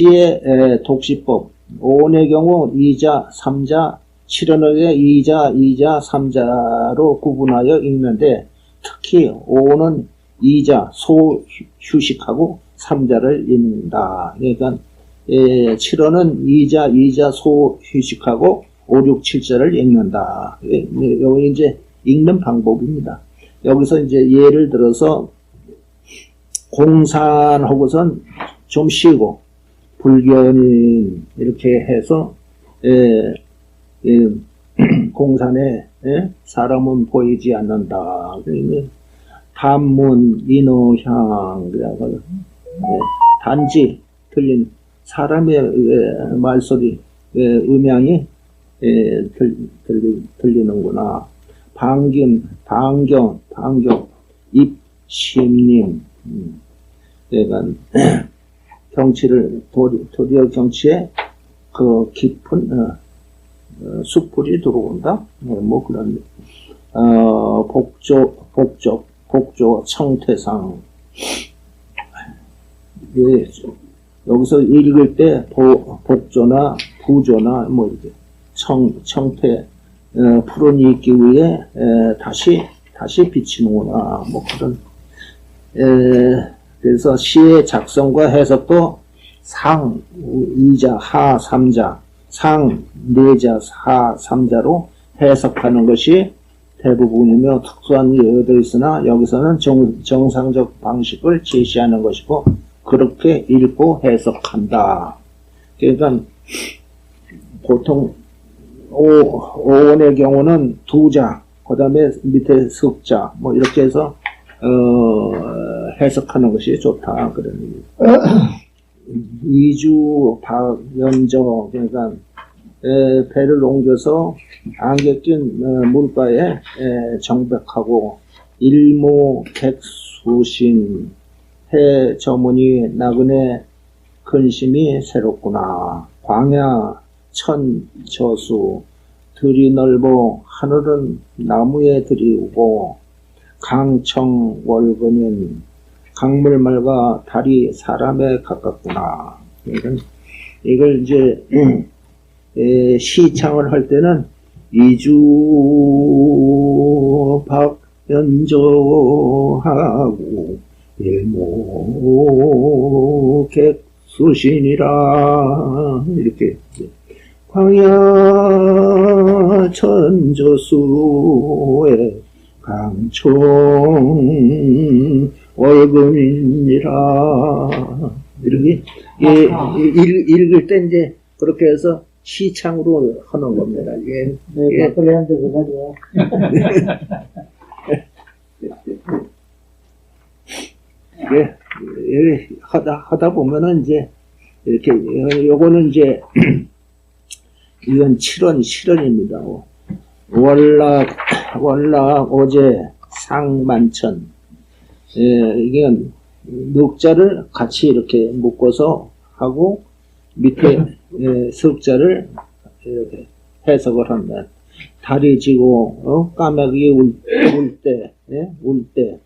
시의 에, 독시법 5원의 경우 2자, 3자, 7원의 2자, 2자, 3자로 구분하여 읽는데 특히 5원은 2자, 소 휴식하고 3자를 읽는다. 그러니까 에, 7원은 2자, 2자, 소 휴식하고 5, 6, 7자를 읽는다. 여기 이제 읽는 방법입니다. 여기서 이제 예를 들어서 공산하고선 좀 쉬고 불견인 이렇게 해서 예, 예, 공산에 예, 사람은 보이지 않는다. 단문 인어향 그래가 예, 단지 들린 사람의 예, 말소리 예, 음향이 예, 들, 들리, 들리는구나. 방김, 방경, 방경, 입심님. 음, 그러니까 경치를 도리, 도리어 경치에 그 깊은 어, 어, 숯불이 들어온다. 네, 뭐 그런 어, 복조, 복조, 복조 청태상. 예, 여기서 읽을 때 보, 복조나 부조나 뭐 이렇게 청, 청태 어, 푸른 이 기후에 에, 다시 다시 비치는구나. 뭐 그런 에, 그래서 시의 작성과 해석도 상, 이자, 하, 삼자, 상, 네자, 하, 삼자로 해석하는 것이 대부분이며 특수한 예어도 있으나 여기서는 정, 정상적 방식을 제시하는 것이고 그렇게 읽고 해석한다. 그러니까 보통 오, 오원의 경우는 두자, 그 다음에 밑에 석자, 뭐 이렇게 해서 어, 해석하는 것이 좋다 그런. 이주 박연저 그러니까 에, 배를 옮겨서 안개 낀 어, 물가에 에, 정백하고 일모 객수신 해 저문이 나그네 근심이 새롭구나 광야 천 저수 들이 넓어 하늘은 나무에 들이우고 강청 월근인 강물 맑아 달이 사람에 가깝구나. 이건 이걸 이제 에, 시창을 할 때는 이주 박연조하고 일모 객수신이라 이렇게 광야 천저수에 강총 월금이니라 이렇게 예, 읽, 읽을 때 이제 그렇게 해서 시창으로 하는 겁니다. 예, 네, 예. 막걸리한테 그거죠. 예, 예, 하다 하다 보면은 이제 이렇게 어, 요거는 이제 이건 7원 실원입니다. 월락 월락 어제 상만천 예, 이게 넉자를 같이 이렇게 묶어서 하고 밑에 예, 석자를 이렇게 해석을 한다. 달이 지고 어? 까마귀 울, 울 때, 예? 울 때,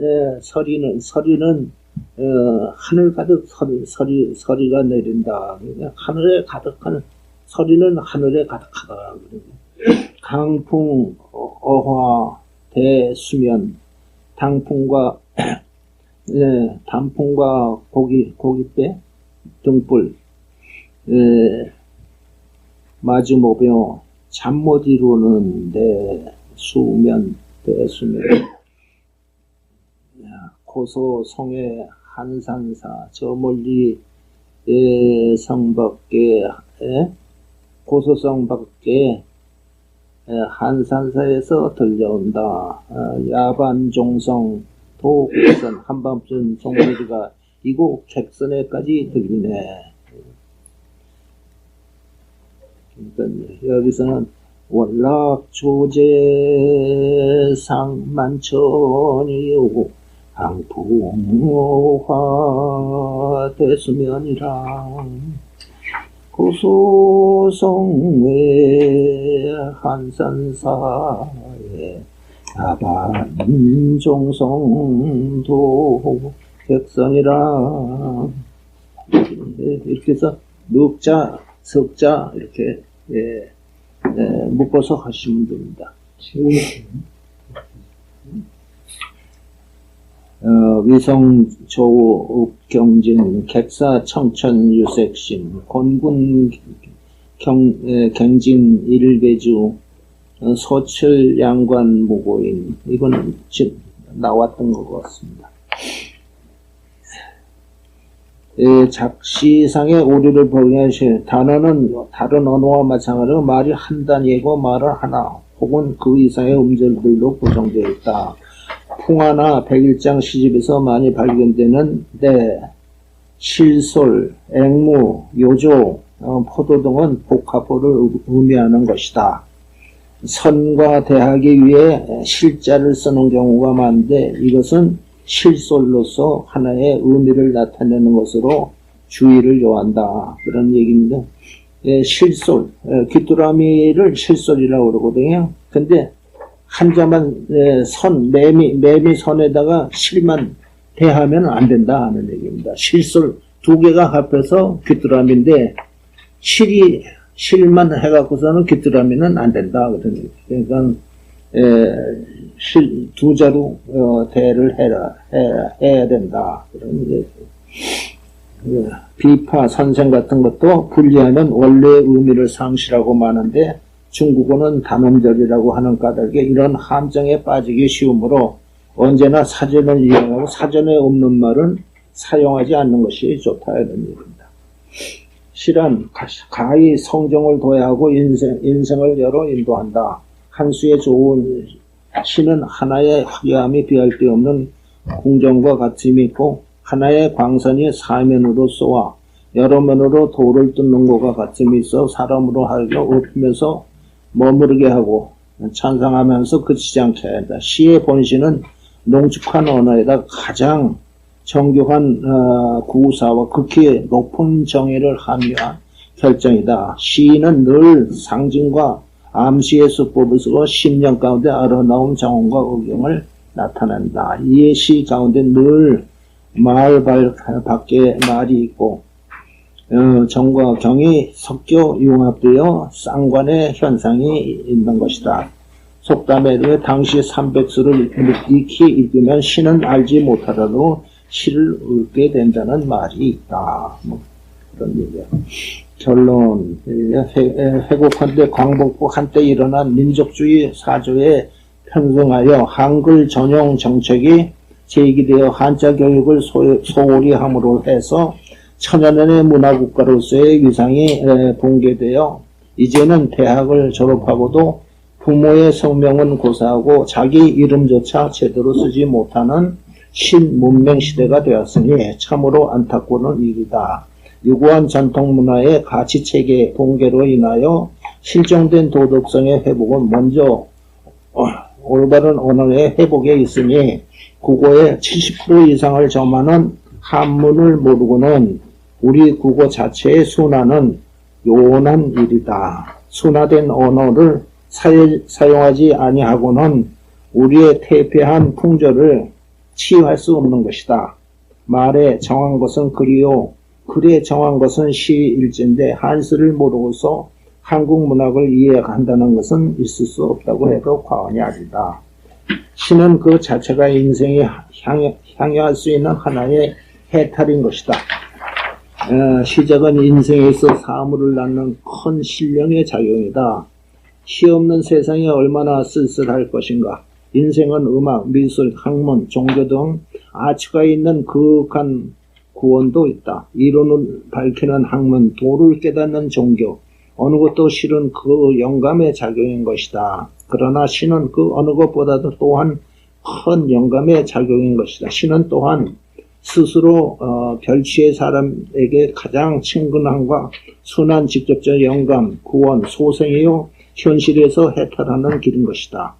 예, 서리는 서리는 어, 하늘 가득 서리, 서리 서리가 내린다. 그러니까 하늘에 가득한 서리는 하늘에 가득하다. 그리고 강풍 어, 어화 대수면 당풍과 예, 단풍과 고기 고깃배 등불 예, 마주모며 잠못 이루는데 수면 대수면 야, 고소 성의 한산사 저 멀리 예, 성밖에 예? 고소성 밖에 예, 한산사에서 들려온다. 어, 야반 종성 도곡선 한밤중 종소리가 이곳 객선에까지 들리네. 그러니까 여기서는 월락조제 상 만천이요 항풍호화 대수면이라 고소성외 한산사에 아반종성도 백선이라 예, 이렇게 해서 늑자, 석자 이렇게 예, 예, 묶어서 하시면 됩니다. 어, 위성 조읍 경진 객사 청천 유색신 곤군 경, 에, 경진 일배주 어, 소철 양관 무고인 이거는 지- 나왔던 것 같습니다. 에, 작시상의 오류를 보여시 단어는 다른 언어와 마찬가지로 말이 한 단위고 말은 하나 혹은 그 이상의 음절들로 구성되어 있다. 풍화나 백일장 시집에서 많이 발견되는 네, 실솔, 앵무, 요조, 어, 포도 등은 복합어를 의- 의미하는 것이다. 선과 대하기 위해 실자를 쓰는 경우가 많은데 이것은 실솔로서 하나의 의미를 나타내는 것으로 주의를 요한다. 그런 얘기입니다. 예, 실솔, 예, 귀뚜라미를 실솔이라고 그러거든요. 근데 한자만 예, 선, 매미, 매미 선에다가 실만 대하면 안 된다 하는 얘기입니다. 실솔 두 개가 합해서 귀뚜라미인데 실이 실만 해갖고서는 귀뚜라미는 안 된다 얘기. 그러니까 에, 실, 두 자로 어, 대를 해라 해야, 해야 된다 그런 얘기. 예, 비파 선생 같은 것도 분리하면 원래의 의미를 상실하고 마는데 중국어는 단음절이라고 하는 까닭에 이런 함정에 빠지기 쉬우므로 언제나 사전을 이용하고 사전에 없는 말은 사용하지 않는 것이 좋다 이런 얘기입니다. 실은 가히 성정을 도야하고 인생, 인생을 열어 인도한다. 한 수의 좋은 시는 하나의 화려함이 비할 데 없는 궁정과 같음이 있고 하나의 광선이 사면으로 쏘아 여러 면으로 돌을 뚫는 것과 같음이 있어 사람으로 하여금 엎으면서 머무르게 하고 찬상하면서 그치지 않게 한다. 시의 본시는 농축한 언어에다 가장 정교한 어, 구사와 극히 높은 정의를 함유한 결정이다. 시인은 늘 상징과 암시의 수법을 쓰고 심령 가운데 아름다운 정원과 의경을 나타낸다. 이의 시 가운데 늘 말 밖에 말이 있고 어, 정과 경이 섞여 융합되어 쌍관의 현상이 있는 것이다. 속담에 의해 당시 300수를 익히 읽으면 시는 알지 못하더라도 시를 읽게 된다는 말이 있다. 뭐 그런 얘기야. 결론 회곡한데 광복부 한때 일어난 민족주의 사조에 편승하여 한글 전용 정책이 제기되어 한자 교육을 소, 소홀히 함으로 해서 천여년의 문화국가로서의 위상이 에, 붕괴되어 이제는 대학을 졸업하고도 부모의 성명은 고사하고 자기 이름조차 제대로 쓰지 못하는 신문명 시대가 되었으니 참으로 안타까운 일이다. 유구한 전통 문화의 가치 체계 붕괴로 인하여 실종된 도덕성의 회복은 먼저 어, 올바른 언어의 회복에 있으니 국어의 70% 이상을 점하는 한문을 모르고는 우리 국어 자체의 순화는 요원한 일이다. 순화된 언어를 사용- 사용하지 아니하고는 우리의 퇴폐한 풍조를 치유할 수 없는 것이다. 말에 정한 것은 글이요. 글에 정한 것은 시일진데 한스를 모르고서 한국 문학을 이해한다는 것은 있을 수 없다고 해도 과언이 아니다. 시는 그 자체가 인생이 향해, 향해할 수 있는 하나의 해탈인 것이다. 어, 시작은 인생에서 사물을 낳는 큰 신령의 작용이다. 시 없는 세상이 얼마나 쓸쓸할 것인가. 인생은 음악, 미술, 학문, 종교 등 아치가 있는 그윽한 구원도 있다. 이론을 밝히는 학문, 도를 깨닫는 종교, 어느 것도 실은 그 영감의 작용인 것이다. 그러나 시는 그 어느 것보다도 또한 큰 영감의 작용인 것이다. 시는 또한 스스로 어, 별치의 사람에게 가장 친근함과 순한 직접적 영감, 구원, 소생이요 현실에서 해탈하는 길인 것이다.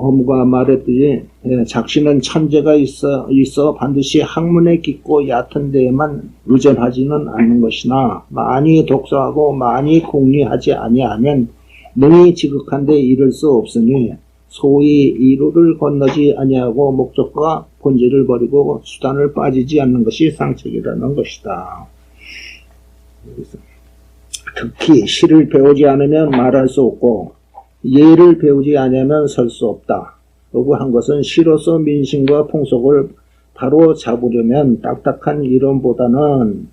어무가 말했듯이 예, 작시는 천재가 있어 있어 반드시 학문에 깊고 얕은 데에만 의존하지는 않는 것이나 많이 독서하고 많이 공리하지 아니하면 능히 지극한 데 이를 수 없으니 소위 이루를 건너지 아니하고 목적과 본질을 버리고 수단을 빠지지 않는 것이 상책이라는 것이다. 특히 시를 배우지 않으면 말할 수 없고 예를 배우지 않으면 설 수 없다. 라고 한 것은 시로서 민심과 풍속을 바로 잡으려면 딱딱한 이론보다는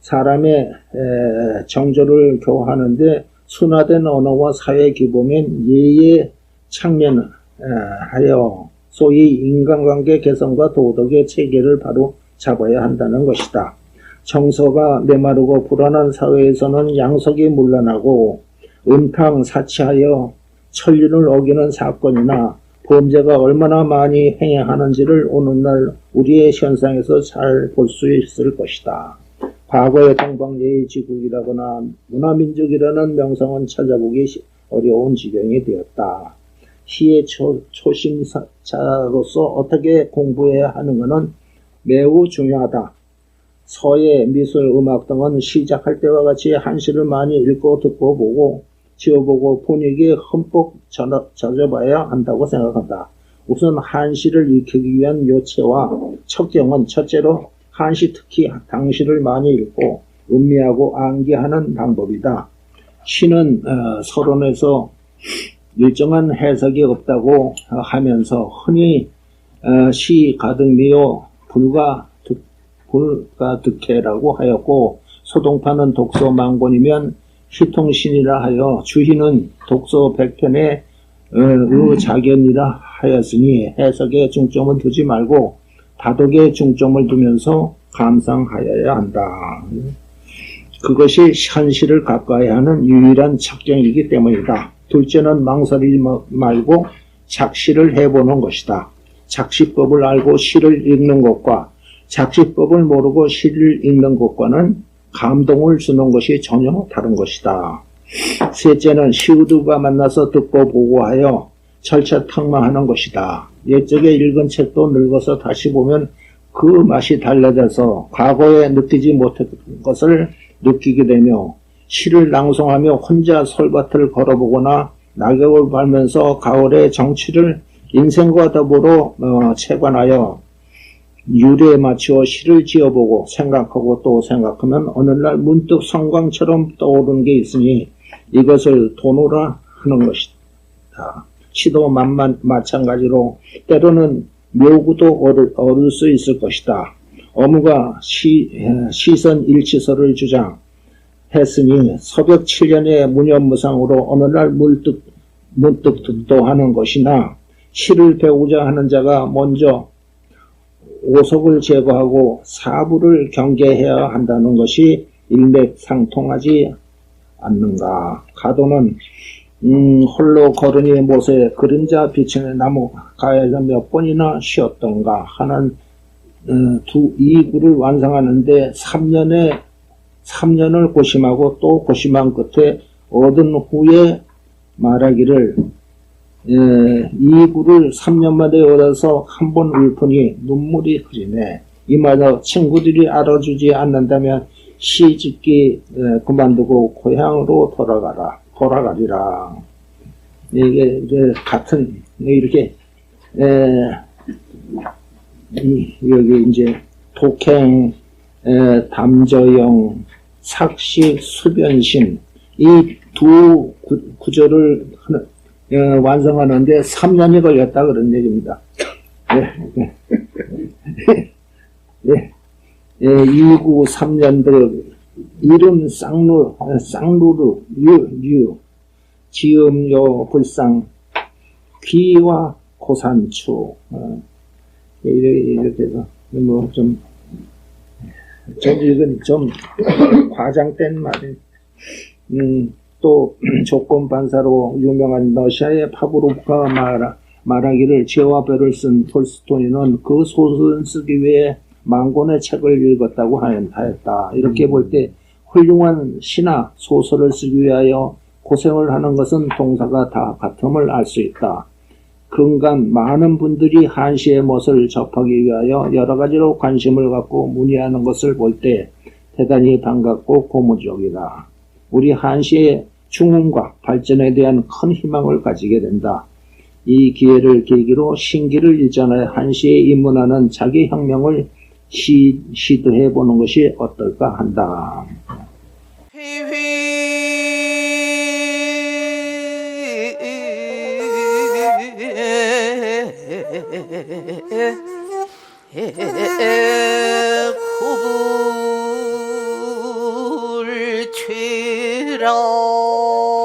사람의 에, 정조를 교화하는데 순화된 언어와 사회 기본인 예의 창면하여 소위 인간관계 개선과 도덕의 체계를 바로 잡아야 한다는 것이다. 정서가 메마르고 불안한 사회에서는 양석이 물러나고 음탕 사치하여 천륜을 어기는 사건이나 범죄가 얼마나 많이 행해하는지를 오늘날 우리의 현상에서 잘 볼 수 있을 것이다. 과거의 동방예의 지국이라거나 문화민족이라는 명성은 찾아보기 시- 어려운 지경이 되었다. 시의 초, 초심자로서 어떻게 공부해야 하는가는 매우 중요하다. 서예, 미술, 음악 등은 시작할 때와 같이 한시를 많이 읽고 듣고 보고 지어보고 분위기에 흠뻑 젖어- 젖어봐야 한다고 생각한다. 우선 한시를 익히기 위한 요체와 척경은 첫째로 한시 특히 당시를 많이 읽고 음미하고 암기하는 방법이다. 시는 어, 서론에서 일정한 해석이 없다고 어, 하면서 흔히 어, 시 가득미요 불가 득, 불가 득해라고 하였고 소동파는 독서 만권이면 희통신이라 하여 주희는 독서 백편에 어, 의자견이라 하였으니 해석에 중점을 두지 말고 다독에 중점을 두면서 감상하여야 한다. 그것이 현실을 가까이 하는 유일한 척경이기 때문이다. 둘째는 망설이지 마- 말고 작시를 해보는 것이다. 작시법을 알고 시를 읽는 것과 작시법을 모르고 시를 읽는 것과는 감동을 주는 것이 전혀 다른 것이다. 셋째는 시우드가 만나서 듣고 보고하여 철차탕망하는 것이다. 옛적에 읽은 책도 늙어서 다시 보면 그 맛이 달라져서 과거에 느끼지 못했던 것을 느끼게 되며 시를 낭송하며 혼자 솔밭을 걸어보거나 낙엽을 밟면서 가을의 정취를 인생과 더불어 어, 채관하여 유래에 맞추어 시를 지어보고 생각하고 또 생각하면 어느 날 문득 성광처럼 떠오르는 게 있으니 이것을 도노라 하는 것이다. 시도 만만 마찬가지로 때로는 묘구도 얻을, 얻을 수 있을 것이다. 어무가 시, 에, 시선 일치서를 주장했으니 서벽 7년의 무념무상으로 어느 날 물득, 문득 득도하는 것이나 시를 배우자 하는 자가 먼저 오속을 제거하고 사부를 경계해야 한다는 것이 일맥상통하지 않는가. 가도는 음, 홀로 걸으니 못에 그림자 비치는 나무 가에서 몇 번이나 쉬었던가 하는 어, 두 이구를 완성하는데 3년에 3년을 고심하고 또 고심한 끝에 얻은 후에 말하기를 예, 이구를 3년 만에 얻어서 한 번 울프니 눈물이 흐리네. 이마저 친구들이 알아주지 않는다면 시집기 예, 그만두고 고향으로 돌아가라. 돌아가리라. 이게 이제 같은 이렇게 에, 이, 여기 이제 독행, 에, 담저영, 삭식, 수변신 이두 에, 완성하는데 3년이 걸렸다 그런 얘기입니다. 예, 예. 예, 예, 2구 3년도 이름 쌍루, 아, 쌍루루, 유, 유, 지음요, 불상, 귀와 고산추, 어, 이렇게, 이렇게 해서, 뭐, 좀, 좀, 이건 좀, 과장된 말이, 음, 또, 조건 반사로 유명한 러시아의 파브로프가 말하, 말하기를 죄와 별을 쓴 톨스토이는 그 소설을 쓰기 위해 만 권의 책을 읽었다고 하였다. 이렇게 볼 때 훌륭한 시나 소설을 쓰기 위하여 고생을 하는 것은 동사가 다 같음을 알 수 있다. 근간 많은 분들이 한시의 멋을 접하기 위하여 여러 가지로 관심을 갖고 문의하는 것을 볼 때 대단히 반갑고 고무적이다. 우리 한시의 중흥과 발전에 대한 큰 희망을 가지게 된다. 이 기회를 계기로 신기를 일전에 한시에 입문하는 자기 혁명을 시, 시도해 보는 것이 어떨까 한다. 구불 취 Oh.